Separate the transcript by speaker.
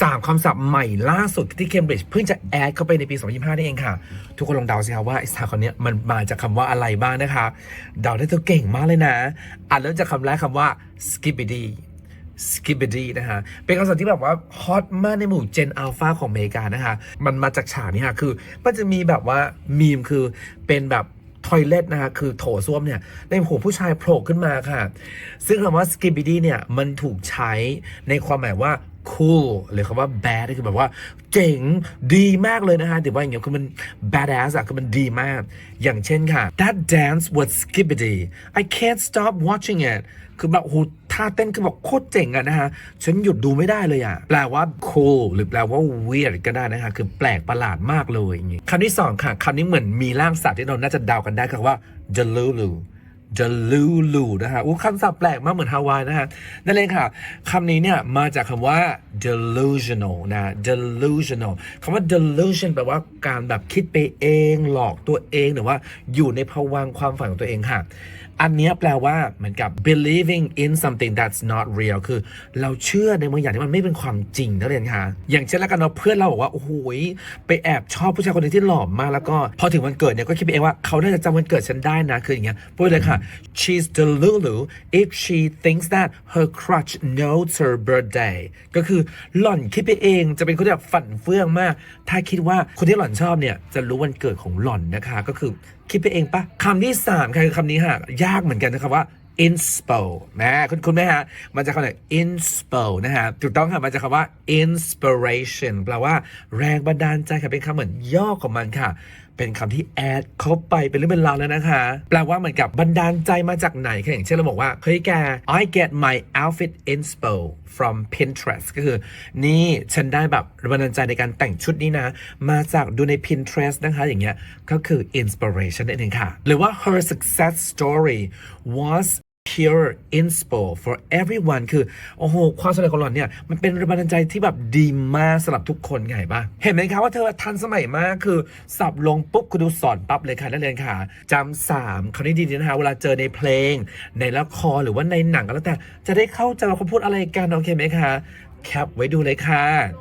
Speaker 1: 3คำศัพท์ใหม่ล่าสุดที่เคมบริดจ์เพิ่งจะแอดเข้าไปในปี 2025นี่เองค่ะ ทุกคนลองเดาสิครับว่าไอ้สามคำนี้มันมาจากคำว่าอะไรบ้างนะคะ เดาได้ตัวเก่งมากเลยนะ อ่านเริ่มจากคำแรกคำว่า skibbity skibbity นะฮะเป็นคำศัพท์ที่แบบว่าฮอตมากในหมู่ Gen Alpha ของอเมริกานะคะ มันมาจากฉากนี้ค่ะ คือมันจะมีแบบว่ามีมคือเป็นแบบทอยเล็ตนะคะคือโถส้วมเนี่ยในหัวผู้ชายโผล่ขึ้นมาค่ะ ซึ่งคำว่า skibbity เนี่ย มันถูกใช้ในความหมายว่า cool หรือคำว่า bad คือแบบว่า เจ๋งดีมากเลยนะคะถือว่าอย่างเงี้ยคือมัน badass อะคือมันดีมาก อย่างเช่นค่ะ that dance was skibbity I can't stop watching it คือแบบโอ้โหท่าเต้นคือแบบโคตรเจ๋งอะนะฮะ ฉันหยุดดูไม่ได้เลยอะแปลว่า cool หรือแปลว่า weird ก็ได้นะคะ คือแปลกประหลาดมากเลยอย่างงี้คำที่สองค่ะคำนี้เหมือนมีร่างสัตว์ที่เราน่าจะเดากันได้คือว่า delulu delulu นะฮะอู้คำศัพท์แปลกมากเหมือนฮาวายนะฮะ นั่นเองค่ะคำนี้เนี่ยมาจากคำว่า delusional นะ delusional คำว่า delusion แปลว่าการแบบคิดไปเอง หลอกตัวเองหรือว่าอยู่ในภวังค์ความฝันของตัวเองค่ะ อันนี้แปลว่าเหมือนกับ believing in something that's not real คือ เราเชื่อในบางอย่างที่มันไม่เป็นความจริงนักเรียนค่ะ อย่างเช่นแล้วกันเนาะเพื่อนเราบอกว่าโอ้โหยไปแอบชอบผู้ชายคนหนึงที่หล่อมากแล้วก็พอถึงวันเกิดเนี่ยก็คิดไปเองว่าเขาน่าจะจำวันเกิดฉันได้นะคืออย่างเงี้ยพูดเลยค่ะ she's delulu if she thinks that her crush knows her birthday ก็คือหล่อนคิดไปเองจะเป็นคนที่แบบฝันเฟื่องมาก ถ้าคิดว่าคนที่หล่อนชอบเนี่ย จะรู้วันเกิดของหล่อนนะคะ ก็คือคิดไปเองปะคำที่สามค่ะคือคำนี้ค่ะยากเหมือนกันนะครับว่า inspo นะคุณคุณไหมฮะ มันจะคำไหน inspo นะฮะถูกต้องค่ะมันจะคำว่า inspiration แปลว่าแรงบันดาลใจค่ะเป็นคำเหมือนย่อของมันค่ะ เป็นคำที่แอดเข้าไปเป็นเรื่องเป็นราวแล้วนะคะ แปลว่าเหมือนกับบันดาลใจมาจากไหนค่ะอย่างเช่นเราบอกว่า เฮ้ยแก I get my outfit inspo from Pinterest ก็คือ นี่ฉันได้แบบบันดาลใจในการแต่งชุดนี้นะ มาจากดูใน Pinterest นะคะ อย่างเงี้ยก็คือ inspiration นั่นเองค่ะ หรือว่า her success story was pure inspo for everyone คือ โอ้โห ความสำเร็จของหล่อนเนี่ย มันเป็นแรงบันดาลใจที่แบบดีมากสำหรับทุกคนไงปะเห็นไหมคะว่าเธอทันสมัยมากคือ สับลงปุ๊บคุณดูสอนปั๊บเลยค่ะนักเรียนค่ะจำสามคำนี้ดีนะคะเวลาเจอในเพลง ในละครหรือว่าในหนังก็แล้วแต่ จะได้เข้าใจว่าเขาพูดอะไรกันโอเคไหมคะแคปไว้ดูเลยค่ะ